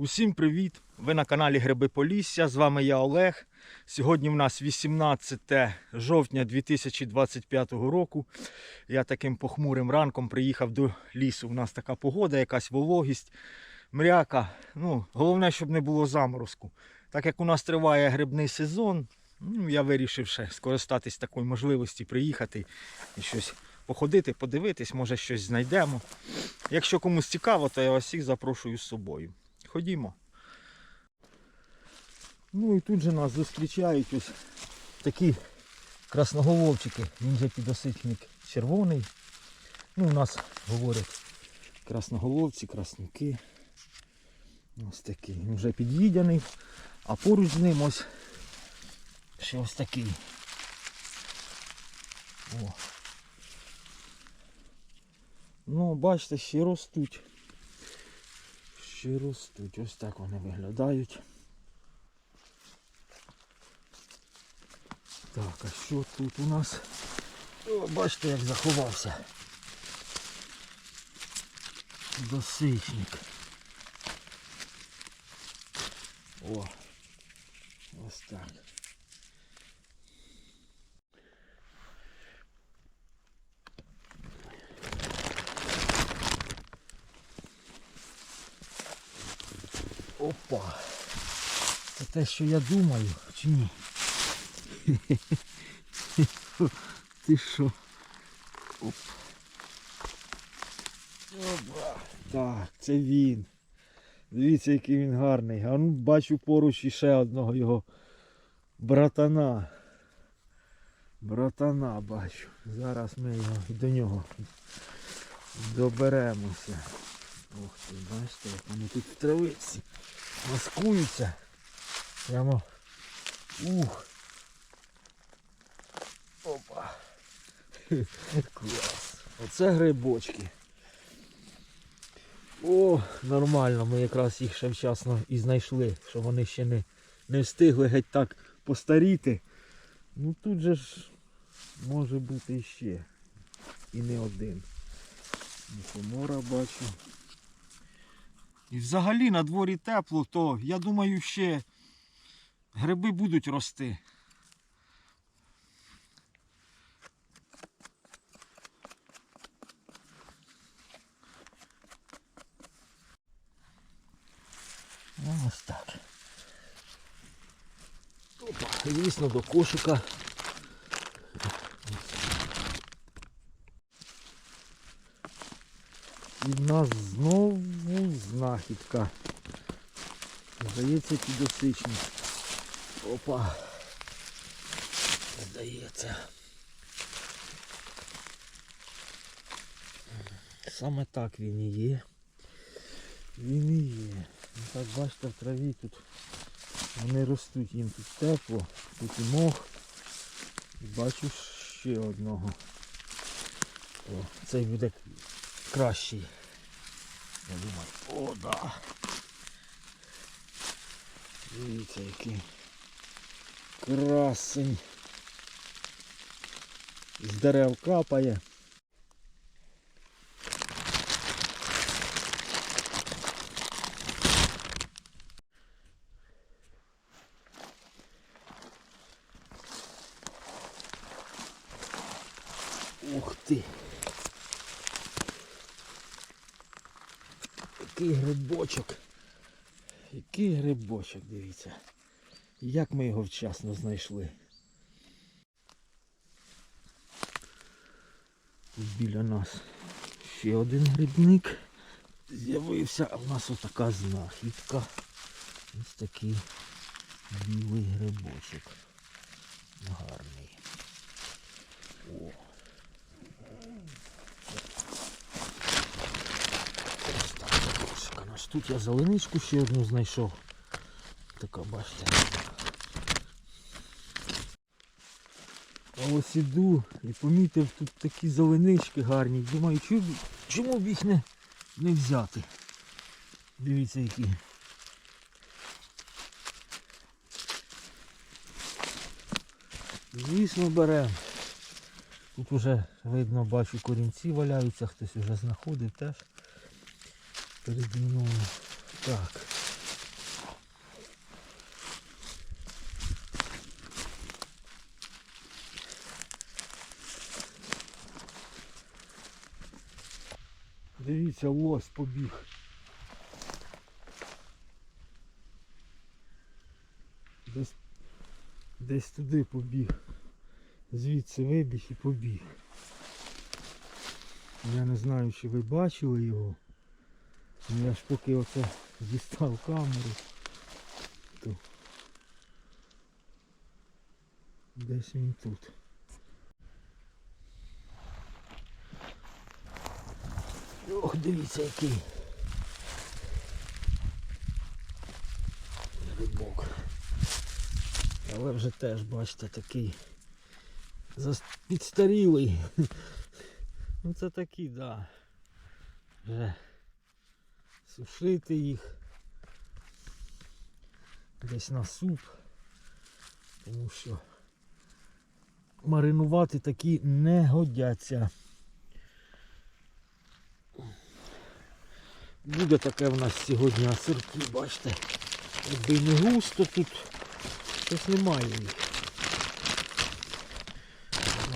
Усім привіт! Ви на каналі Гриби Полісся. З вами я Олег. Сьогодні в нас 18 жовтня 2025 року. Я таким похмурим ранком приїхав до лісу. У нас така погода, якась вологість, мряка. Ну, головне, щоб не було заморозку. Так як у нас триває грибний сезон, ну, я вирішив ще скористатись такою можливості приїхати і щось походити, подивитись, може щось знайдемо. Якщо комусь цікаво, то я вас всіх запрошую з собою. Ходімо. Ну і тут же нас зустрічають ось такі красноголовчики. Він же підосичник червоний. Ну, у нас говорять красноголовці, краснюки. Ось такий. Він вже під'їдяний. А поруч з ним ось ще ось такий. О. Ну, бачите, ще ростуть. Ще ростуть. Ось так вони виглядають. Так, а що тут у нас? О, бачите, як заховався. Досичник. О, ось так. Опа. Це те, що я думаю, чи ні? Ти що? Оп. Опа. Так, це він. Дивіться, який він гарний. А ну бачу поруч іще одного його братана. Братана бачу. Зараз ми його до нього доберемося. Ох ти, бачите, як вони тут в травиці маскуються. Прямо. Ух. Опа. Клас. Оце грибочки. О, нормально, ми якраз їх ще вчасно і знайшли, що вони ще не, не встигли геть так постаріти. Ну тут же ж може бути іще. І не один. Мухомора бачу. І взагалі на дворі тепло, то я думаю, ще гриби будуть рости. Ось так. Звісно, до кошика. І в нас знову знахідка. Здається, підосичник. Опа. Здається. Саме так він і є. Він і є. Ну, так бачите, в траві тут вони ростуть, їм тут тепло, тут і мох. І бачу ще одного. О, цей буде кращий. Я думаю, о, да. Дивіться, який красень. З дерев капає. Ух ти! Який грибочок. Який грибочок, дивіться. Як ми його вчасно знайшли. Тут біля нас ще один грибник з'явився, а в нас отака знахідка. Ось такий білий грибочок. Гарний. О. Ось так закошика наш. Тут я зеленичку ще одну знайшов. Така, бачите. А ось іду і помітив тут такі зеленички гарні. Думаю, чому, чому б їх не, не взяти? Дивіться які. Звісно, беремо. Тут уже видно, бачу, корінці валяються, хтось вже знаходив теж переді мною. Так. Дивіться, лось побіг. Десь десь туди побіг. Звідси вибіг і побіг. Я не знаю, чи ви бачили його. Я ж поки оце дістав камеру, то десь він тут. Ох, дивіться який. Рибок. Але вже теж, бачите, такий підстарілий. Ну це такі, да. Вже сушити їх. Десь на суп. Тому що маринувати такі не годяться. Буде таке в нас сьогодні асорті, бачите. Якби не густо тут щось немає їх.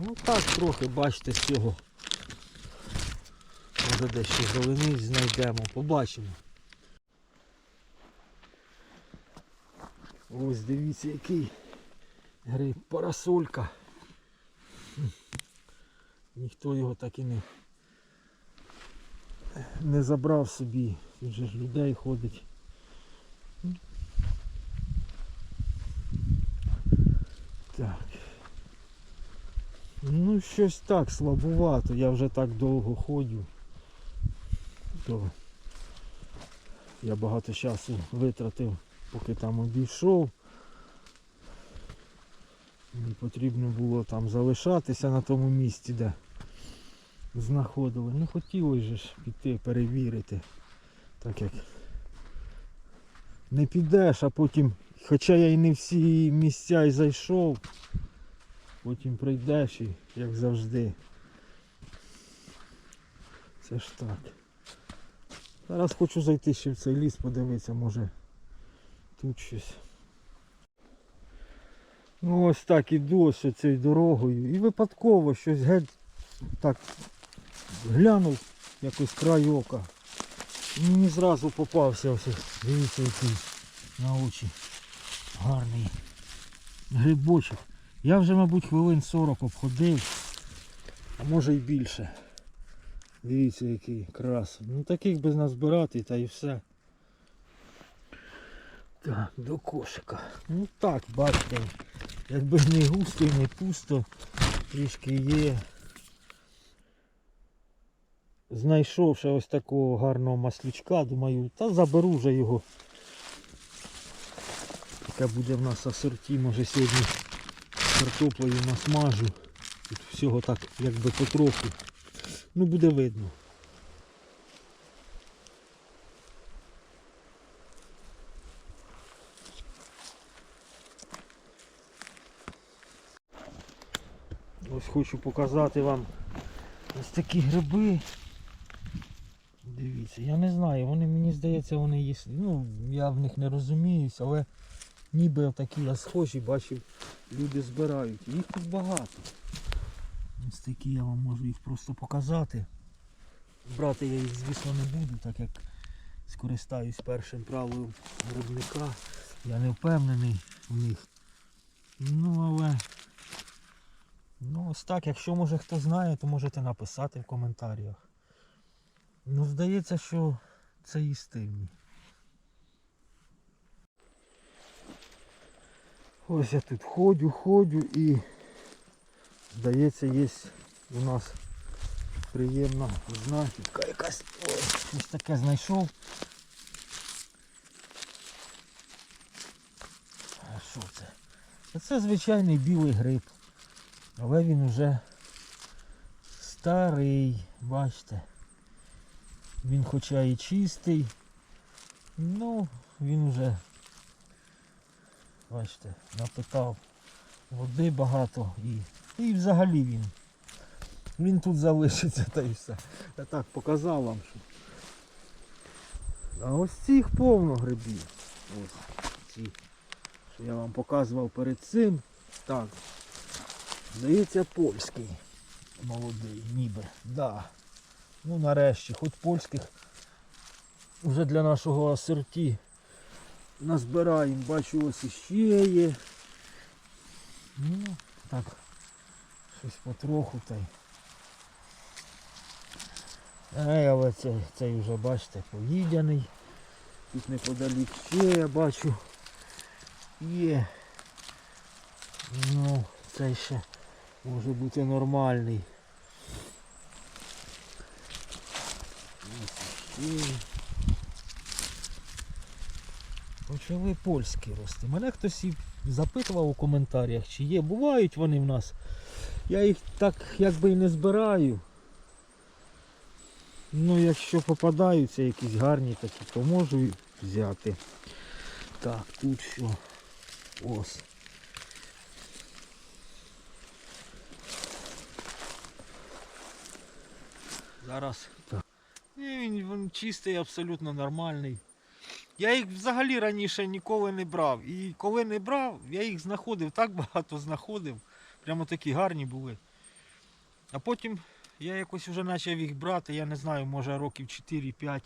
Ну так трохи, бачите, цього. Може дещо зелений знайдемо, побачимо. Ось дивіться який гриб парасолька. Ніхто його так і не, не забрав собі. Тут же ж людей ходить. Так. Ну щось так слабувато, я вже так довго ходжу. То я багато часу витратив, поки там обійшов. Мені потрібно було там залишатися на тому місці, де знаходили. Ну хотілося же ж піти перевірити. Так як не підеш, а потім, хоча я і не всі місця і зайшов, потім прийдеш і як завжди. Це ж так. Зараз хочу зайти ще в цей ліс, подивитися, може тут щось. Ну ось так іду ось цією дорогою і випадково щось геть так глянув якось край ока. І мені зразу попався ось, дивіться який на очі гарний грибочок. Я вже, мабуть, хвилин 40 обходив, а може й більше. Дивіться який крас. Ну таких без нас збирати та і все. Так, до кошика. Ну так, бачите, якби не густо і не пусто, трішки є. Знайшовши ось такого гарного маслючка, думаю, та заберу вже його. Яка буде в нас асорті, може сьогодні картоплею насмажу. Тут всього так якби потроху. Ну буде видно. Ось хочу показати вам ось такі гриби. Дивіться, я не знаю, вони мені здається, вони є. Ну, я в них не розуміюсь, але ніби такі я схожі, бачив, люди збирають. Їх тут багато. Такі я вам можу їх просто показати. Брати я їх, звісно, не буду, так як скористаюсь першим правилом виробника. Я не впевнений в них. Ну але ну ось так, якщо може хто знає, то можете написати в коментарях. Ну здається, що це їстивні. Ось я тут ходю, ходю і здається є у нас приємна знахідка якась. Ось, щось таке знайшов. Що це? Це звичайний білий гриб. Але він уже старий, бачите. Він хоча і чистий, ну він вже, бачите, напитав води багато і, і взагалі він. Він тут залишиться та й все. Я так показав вам, що. А ось цих повно грибів. Ось ці, що я вам показував перед цим. Так. Здається, польський молодий, ніби. Да. Ну нарешті, хоч польських вже для нашого асорті назбираємо. Бачу ось іще є. Ну, так, щось потроху та й. Ей, але цей, цей вже бачите, поїдяний. Тут неподалік ще я бачу. Є. Ну, цей ще може бути нормальний. Почали польські рости. Мене хтось і запитував у коментарях, чи є. Бувають вони в нас. Я їх так якби і не збираю. Ну, якщо попадаються якісь гарні такі, то можу і взяти. Так, тут що? Ось. Зараз. Так. Ні, він, він чистий, абсолютно нормальний. Я їх взагалі раніше ніколи не брав. І коли не брав, я їх знаходив, так багато знаходив. Прямо такі гарні були. А потім я якось вже почав їх брати, я не знаю, може років 4-5.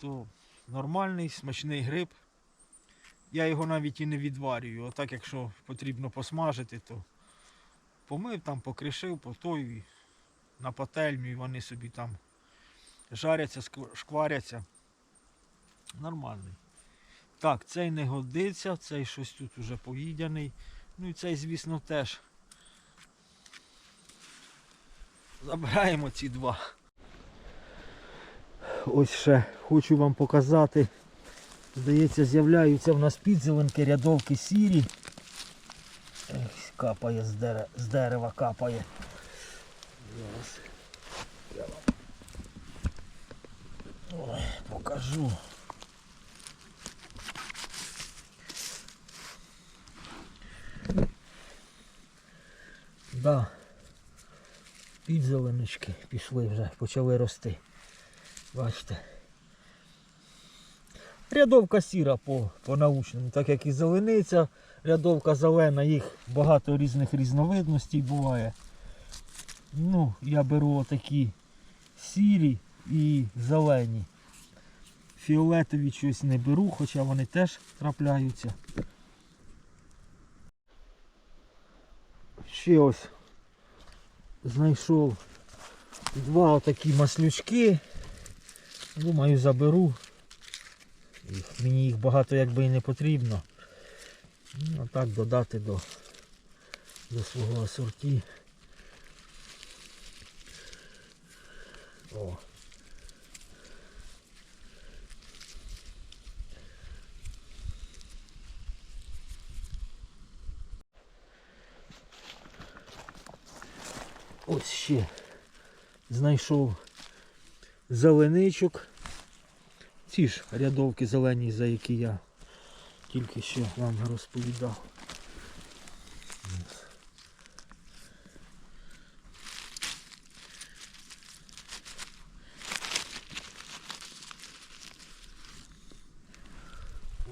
То нормальний, смачний гриб. Я його навіть і не відварюю. Отак, якщо потрібно посмажити, то помив там, покришив, потою на пательню і вони собі там жаряться, шкваряться. Нормальний. Так, цей не годиться, цей щось тут уже поїдяний. Ну і цей, звісно, теж. Забираємо ці два. Ось ще хочу вам показати. Здається, з'являються в нас підзеленки, рядовки сірі. Ось Капає з дерева, з дерева капає. Зараз я вам покажу. Да. Підзеленочки пішли вже, почали рости. Бачите. Рядовка сіра по, по научному, так як і зелениця, рядовка зелена, їх багато різних різновидностей буває. Ну, я беру отакі сірі і зелені. Фіолетові щось не беру, хоча вони теж трапляються. Ще ось знайшов два отакі маслючки. Думаю, заберу. Мені їх багато якби і не потрібно. Ну, а так додати до, до свого асорті. О. Ось ще знайшов зеленичок. Ці ж рядовки зелені, за які я тільки що вам розповідав. Ось.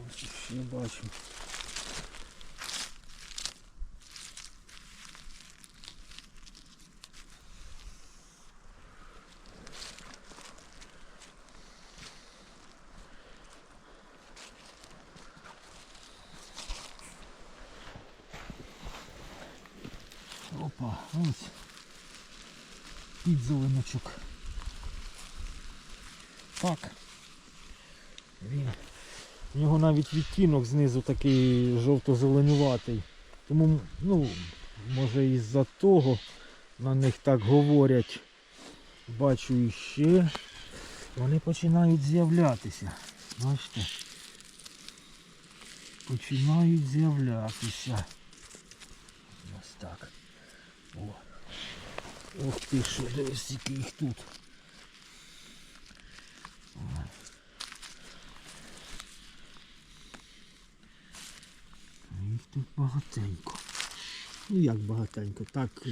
Ось ще бачу. Опа, ось підзеленочок. Так. Він. У нього навіть відтінок знизу такий жовто-зеленуватий. Тому, ну, може із-за того на них так говорять. Бачу іще. Вони починають з'являтися. Бачите? Починають з'являтися. Ось так. О. Ух ти що, дивись, скільки їх тут. Їх тут багатенько. Ну як багатенько, так.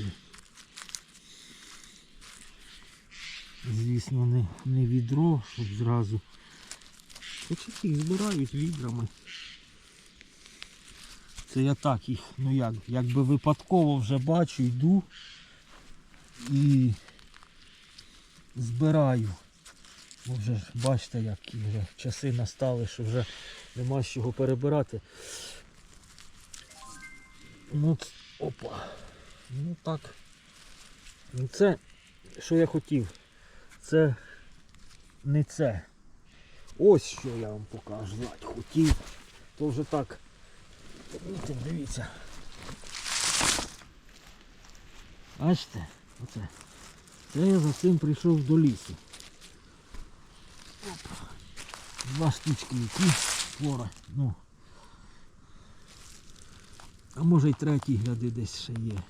Звісно, не, не відро, щоб зразу. Хоча їх збирають відрами. Це я так їх, ну як, якби випадково вже бачу, йду і збираю. Бо вже ж бачите, які вже часи настали, що вже нема з чого перебирати. Ну, опа. Ну так. Ну це, що я хотів. Це не це. Ось що я вам покажу. Хотів. То вже так. Помітив, дивіться. Бачите? Оце. Це я за цим прийшов до лісу. Опа. Два штучки які хвора. Ну. А може й третій гляди десь ще є.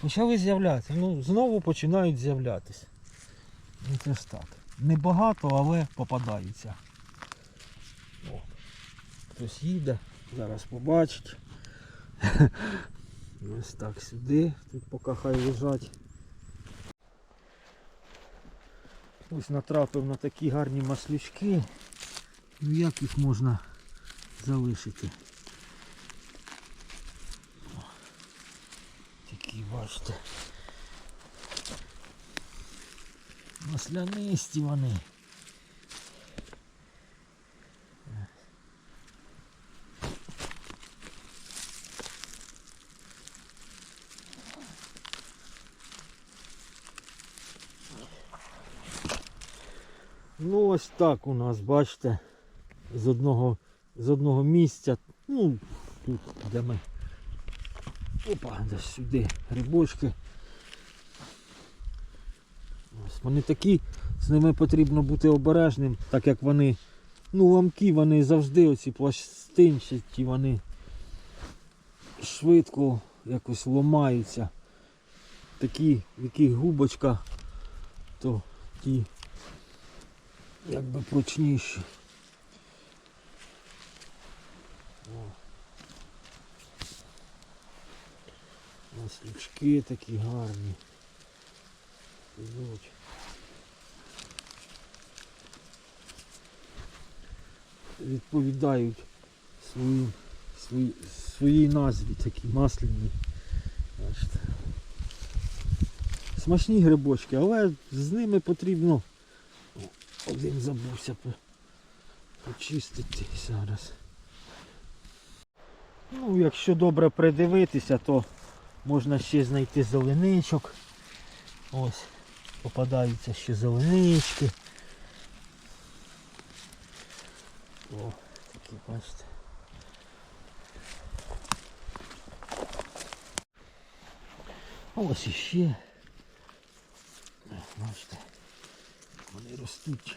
Почали з'являтися. Ну, знову починають з'являтися. Ну це ж так. Небагато, але попадаються. О, хтось їде, зараз побачить. Ось так сюди, тут поки хай лежать. Ось натрапив на такі гарні маслючки. Ну як їх можна залишити? О, Такі бачите. Маслянисті вони. Ну ось так у нас, бачите, з одного, з одного місця, ну, тут, де ми. Опа, десь сюди грибочки. Ось вони такі, з ними потрібно бути обережним, так як вони, ну ламки, вони завжди оці пластинчаті, вони швидко якось ламаються. Такі, в яких губочка, то ті якби прочніші. О. Ось лючки такі гарні. Ідуть. Відповідають своїм, свої, своїй назві такі масляні. Смачні грибочки, але з ними потрібно один забувся почистити зараз. Ну, якщо добре придивитися, то можна ще знайти зеленичок. Ось, попадаються ще зеленички. О, такі бачите. Ось іще. Бачите. Вони ростуть.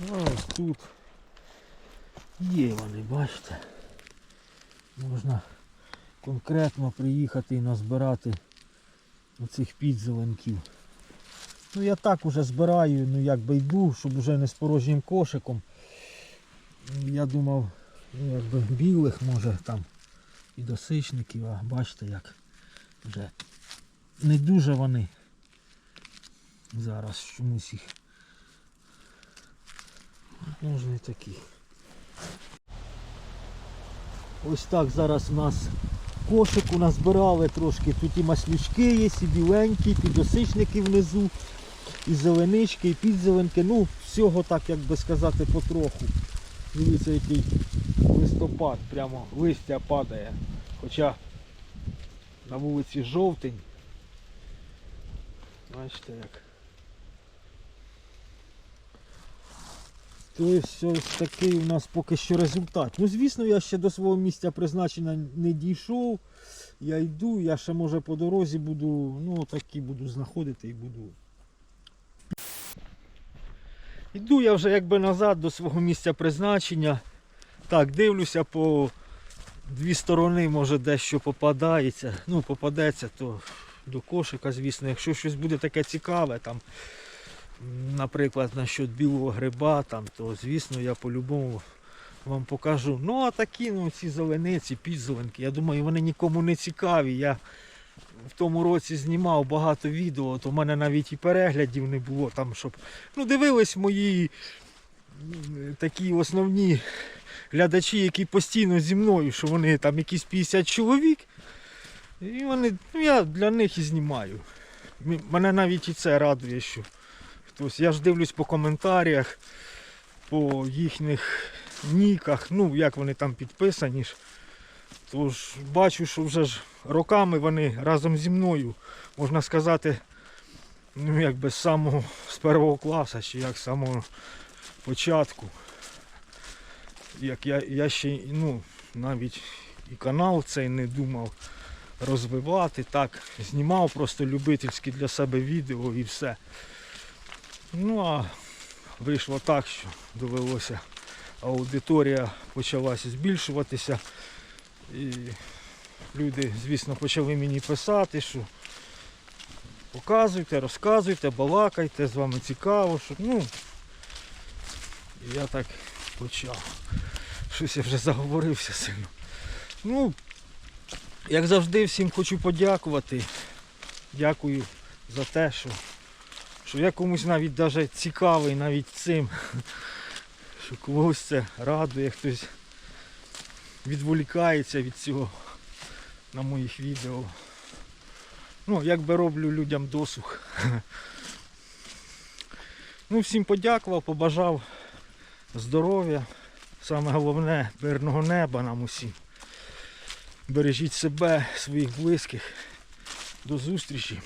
А Ось тут є вони, бачите. Можна конкретно приїхати і назбирати оцих підзеленків. Ну я так уже збираю, ну якби йду, щоб уже не з порожнім кошиком. Я думав, ну якби білих може там і досичників, а бачите як вже не дуже вони зараз чомусь їх. Може не такі. Ось так зараз у нас кошику назбирали трошки. Тут і маслючки є, і біленькі, і підосичники внизу, і зеленички, і підзеленки. Ну, всього так, як би сказати, потроху. Дивіться, який листопад, прямо листя падає. Хоча на вулиці жовтень. Бачите як. То ось ось такий у нас поки що результат. Ну, звісно, я ще до свого місця призначення не дійшов. Я йду, я ще може по дорозі буду, ну такі буду знаходити і буду. Йду я вже якби назад до свого місця призначення. Так, дивлюся по дві сторони, може дещо попадається. Ну, попадеться, то до кошика, звісно, якщо щось буде таке цікаве, там, наприклад, насчет білого гриба, там, то звісно я по-любому вам покажу. Ну а такі, ну ці зелениці, підзеленки, я думаю, вони нікому не цікаві. Я в тому році знімав багато відео, то в мене навіть і переглядів не було там, щоб. Ну, дивились мої такі основні глядачі, які постійно зі мною, що вони там якісь 50 чоловік. І вони, ну я для них і знімаю. Мене навіть і це радує, що хтось. Я ж дивлюсь по коментарях, по їхніх ніках, ну як вони там підписані. ж. Тож бачу, що вже ж роками вони разом зі мною, можна сказати, ну якби з самого з першого класу, чи як з самого початку. Як я, я ще ну, навіть і канал цей не думав розвивати, так, знімав просто любительські для себе відео і все. Ну а вийшло так, що довелося, аудиторія почалася збільшуватися. І люди, звісно, почали мені писати, що показуйте, розказуйте, балакайте, з вами цікаво, що ну. І я так почав. Щось я вже заговорився сильно. Ну, як завжди, всім хочу подякувати. Дякую за те, що, що я комусь навіть даже цікавий навіть цим. Що когось це радує, хтось відволікається від цього на моїх відео. Ну, якби роблю людям досуг. Ну, всім подякував, побажав здоров'я. Саме головне мирного неба нам усім. Бережіть себе, своїх близьких. До зустрічі.